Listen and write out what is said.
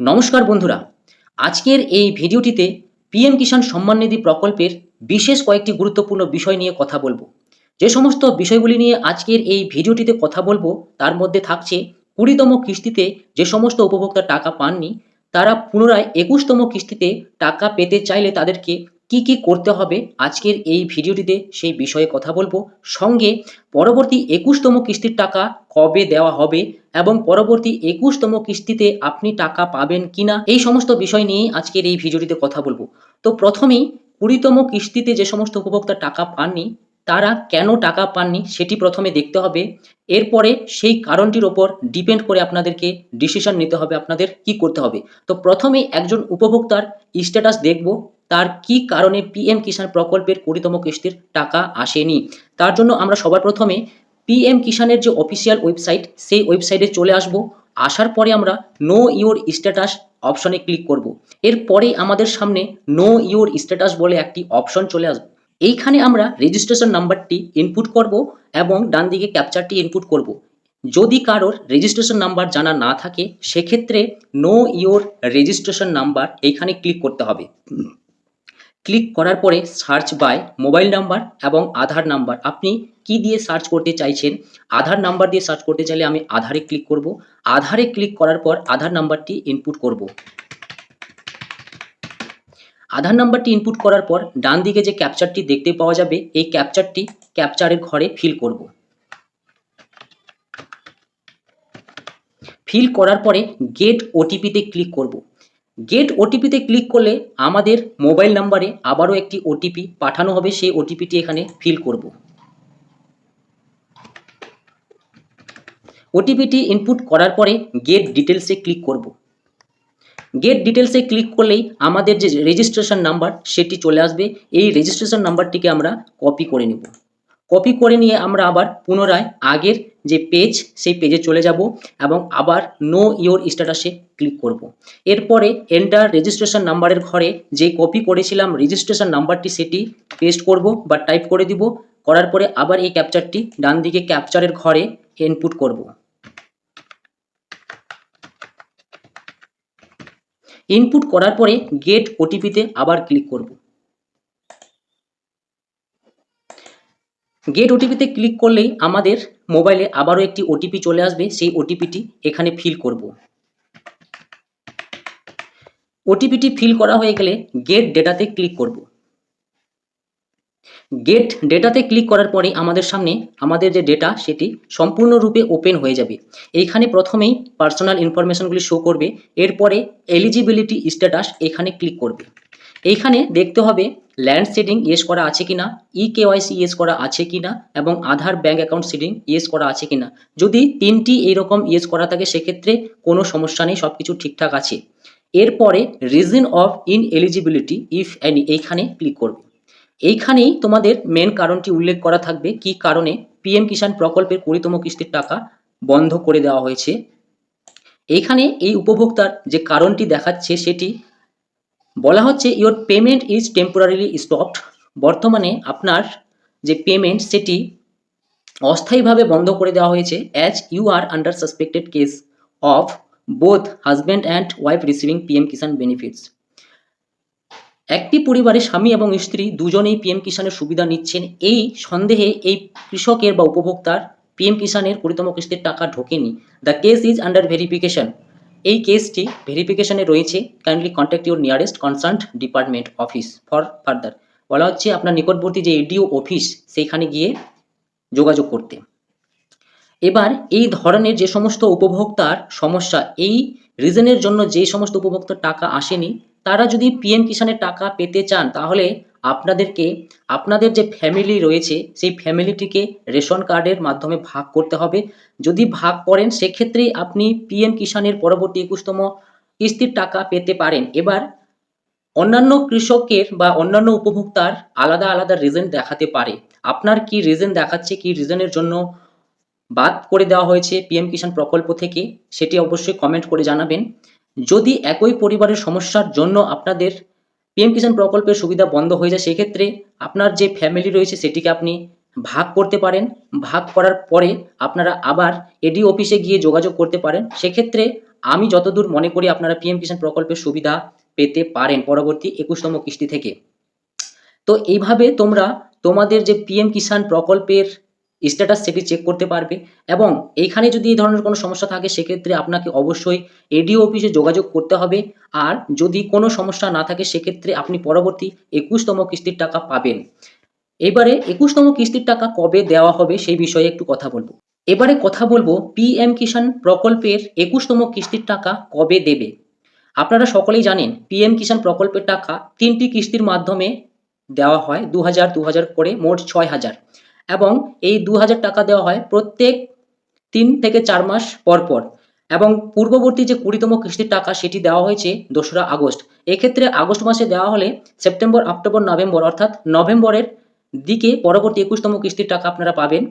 নমস্কার বন্ধুরা। আজকের এই ভিডিওটিতে পিএম কিষাণ সম্মান নিধি প্রকল্পের বিশেষ কয়েকটি গুরুত্বপূর্ণ বিষয় নিয়ে কথা বলব। যে সমস্ত বিষয়গুলি নিয়ে আজকের এই ভিডিওটিতে কথা বলব, তার মধ্যে থাকছে কুড়িতম কিস্তিতে যে সমস্ত উপভোক্তা টাকা পাননি, তারা পুনরায় একুশতম কিস্তিতে টাকা পেতে চাইলে তাদেরকে কি কি করতে হবে আজকের এই ভিডিওটিতে সেই বিষয়ে কথা বলব। সঙ্গে পরবর্তী একুশতম কিস্তির টাকা কবে দেওয়া হবে এবং পরবর্তী একুশতম কিস্তিতে আপনি টাকা পাবেন কিনা এই সমস্ত বিষয় নিয়ে আজকের এই ভিডিওটিতে কথা বলব। তো প্রথমেই কুড়িতম কিস্তিতে যে সমস্ত উপভোক্তা টাকা পাননি, তারা কেন টাকা পাননি সেটি প্রথমে দেখতে হবে। এরপরে সেই কারণটির ওপর ডিপেন্ড করে আপনাদেরকে ডিসিশন নিতে হবে আপনাদের কি করতে হবে। তো প্রথমেই একজন উপভোক্তার স্ট্যাটাস দেখব। তার কি কারণে পিএম কিষাণ প্রকল্পের কুড়িতম কিস্তির টাকা আসেনি? তার জন্য আমরা সবার প্রথমে পিএম কিষাণের যে অফিসিয়াল ওয়েবসাইট, সেই ওয়েবসাইটে চলে আসব। আসার পরে আমরা নো ইওর স্ট্যাটাস অপশনে ক্লিক করব। এরপরে আমাদের সামনে নো ইওর স্ট্যাটাস বলে একটি অপশন চলে আসবে। এইখানে আমরা রেজিস্ট্রেশন নাম্বারটি ইনপুট করব এবং ডান দিকে ক্যাপচারটি ইনপুট করব। যদি কারোর রেজিস্ট্রেশন নাম্বার জানা না থাকে, সেক্ষেত্রে নো ইওর রেজিস্ট্রেশন নাম্বার এইখানে ক্লিক করতে হবে। ক্লিক করার পরে সার্চ বাই মোবাইল নাম্বার এবং আধার নাম্বার। আপনি কি দিয়ে সার্চ করতে চাইছেন? আধার নাম্বার দিয়ে সার্চ করতে চাইলে আমি আধারে ক্লিক করব। আধারে ক্লিক করার পর আধার নাম্বারটি ইনপুট করব। আধার নাম্বারটি ইনপুট করার পর ডান দিকে যে ক্যাপচারটি দেখতে পাওয়া যাবে, এই ক্যাপচারটি ক্যাপচারের ঘরে ফিল করব। ফিল করার পরে গেট ওটিপিতে ক্লিক করব। গেট ওটিপিতে ক্লিক করলে আমাদের মোবাইল নাম্বারে আবারও একটি ওটিপি পাঠানো হবে, সেই ওটিপিটি এখানে ফিল করব। ওটিপিটি ইনপুট করার পরে গেট ডিটেলসে ক্লিক করব। গেট ডিটেলসে ক্লিক করলেই আমাদের যে রেজিস্ট্রেশন নাম্বার সেটি চলে আসবে। এই রেজিস্ট্রেশন নাম্বারটিকে আমরা কপি করে নেব। কপি করে নিয়ে আমরা আবার পুনরায় আগের যে পেজ সেই পেজে চলে যাব এবং আবার নো ইওর স্ট্যাটাসে ক্লিক করব। এরপরে এন্টার রেজিস্ট্রেশন নাম্বারের ঘরে যে কপি করেছিলাম রেজিস্ট্রেশন নাম্বারটি সেটি পেস্ট করব বা টাইপ করে দিব করার পরে আবার এই ক্যাপচারটি ডান দিকে ক্যাপচারের ঘরে ইনপুট করব। ইনপুট করার পরে গেট ওটিপিতে আবার ক্লিক করব গেট ওটিপিতে ক্লিক করলেই আমাদের মোবাইলে আবারও একটি ওটিপি চলে আসবে, সেই ওটিপিটি এখানে ফিল করব। ওটিপিটি ফিল করা হয়ে গেলে গেট ডেটাতে ক্লিক করব। গেট ডেটাতে ক্লিক করার পরে আমাদের সামনে আমাদের যে ডেটা সেটি সম্পূর্ণরূপে ওপেন হয়ে যাবে। এইখানে প্রথমেই পার্সোনাল ইনফরমেশনগুলি শো করবে, এরপরে এলিজিবিলিটি স্ট্যাটাস এখানে ক্লিক করবে। এইখানে দেখতে হবে ল্যান্ড সেডিং ইয়েস করা আছে কিনা ই কেওয়াইসি ইয়েস করা আছে কিনা এবং Aadhaar bank account seeding yes করা আছে কিনা। যদি তিনটি এইরকম ইয়েস করা থাকে, সেক্ষেত্রে কোনো সমস্যা নেই সব কিছু ঠিকঠাক আছে। এরপরে reason of ineligibility if any এইখানে ক্লিক করবে। এইখানেই তোমাদের মেন কারণটি উল্লেখ করা থাকবে, কি কারণে পিএম কিষাণ প্রকল্পের কুড়িতম কিস্তির টাকা বন্ধ করে দেওয়া হয়েছে। এইখানে এই উপভোক্তার যে কারণটি দেখাচ্ছে, সেটি বলা হচ্ছে your payment is temporarily stopped বর্তমানে আপনার যে পেমেন্ট সেটি অস্থায়ীভাবে বন্ধ করে দেওয়া হয়েছে as you are under suspected case of both husband and wife receiving PM Kisan benefits একটি পরিবারে স্বামী এবং স্ত্রী দুজনেই পিএম কিষাণের সুবিধা নিচ্ছেন। এই সন্দেহে এই কৃষকের বা উপভোক্তার পিএম কিষাণের কুড়িতম কিস্তির টাকা ঢোকেনি। The case is under verification এই কেসটি ভেরিফিকেশনে রয়েছে। Kindly contact your nearest concerned department office for further বলা হচ্ছে আপনার নিকটবর্তী যে এডিও অফিস সেইখানে গিয়ে যোগাযোগ করতে। এবার এই ধরনের যে সমস্ত উপভোক্তার সমস্যা, এই রিজনের জন্য যে সমস্ত উপভোক্তার টাকা আসেনি, তারা যদি পিএম কিষাণের টাকা পেতে চান, তাহলে আপনাদেরকে, আপনাদের যে ফ্যামিলি রয়েছে, সেই ফ্যামিলিটিকে রেশন কার্ডের মাধ্যমে ভাগ করতে হবে। যদি ভাগ করেন সেক্ষেত্রেই আপনি পিএম কিষাণের পরবর্তী একুশতম কিস্তির টাকা পেতে পারেন। এবার, অন্যান্য কৃষকের বা অন্যান্য উপভোক্তার আলাদা আলাদা রিজন দেখাতে পারে। আপনার কি রিজন দেখাচ্ছে, কি রিজনের জন্য বাদ করে দেওয়া হয়েছে পিএম কিষাণ প্রকল্প থেকে, সেটি অবশ্যই কমেন্ট করে জানাবেন। যদি একই পরিবারের সমস্যার জন্য আপনাদের পিএম কিষাণ প্রকল্পের সুবিধা বন্ধ হয়ে যায়, সেক্ষেত্রে আপনার যে ফ্যামিলি রয়েছে, সেটিকে আপনি ভাগ করতে পারেন। ভাগ করার পরে আপনারা আবার এডি অফিসে গিয়ে যোগাযোগ করতে পারেন। সেক্ষেত্রে আমি যতদূর মনে করি, আপনারা পিএম কিষাণ প্রকল্পের সুবিধা পেতে পারেন পরবর্তী একুশতম কিস্তি থেকে। তো এইভাবে তোমরা তোমাদের যে পিএম কিষাণ প্রকল্পের স্ট্যাটাস সেটি চেক করতে পারবে এবং এইখানে যদি এই ধরনের কোনো সমস্যা থাকে, সেক্ষেত্রে আপনাকে অবশ্যই এডিও অফিসে যোগাযোগ করতে হবে। আর যদি কোনো সমস্যা না থাকে, সেক্ষেত্রে আপনি পরবর্তী একুশতম কিস্তির টাকা পাবেন। এবারে একুশতম কিস্তির টাকা কবে দেওয়া হবে, সেই বিষয়ে একটু কথা বলব। এবারে কথা বলব পিএম কিষাণ প্রকল্পের একুশতম কিস্তির টাকা কবে দেবে। আপনারা সকলেই জানেন পিএম কিষাণ প্রকল্পের টাকা তিনটি কিস্তির মাধ্যমে দেওয়া হয় দু হাজার দু হাজার করে মোট ছয় হাজার। এবং এই দু হাজার টাকা দেওয়া হয় প্রত্যেক তিন থেকে চার মাস পর পর। এবং পূর্ববর্তী যে কুড়িতম কিস্তির টাকা, সেটি দেওয়া হয়েছে দোসরা আগস্ট। এক্ষেত্রে আগস্ট মাসে দেওয়া হলে সেপ্টেম্বর, অক্টোবর, নভেম্বর, অর্থাৎ নভেম্বরের দিকে পরবর্তী একুশতম কিস্তির টাকা আপনারা পাবেন।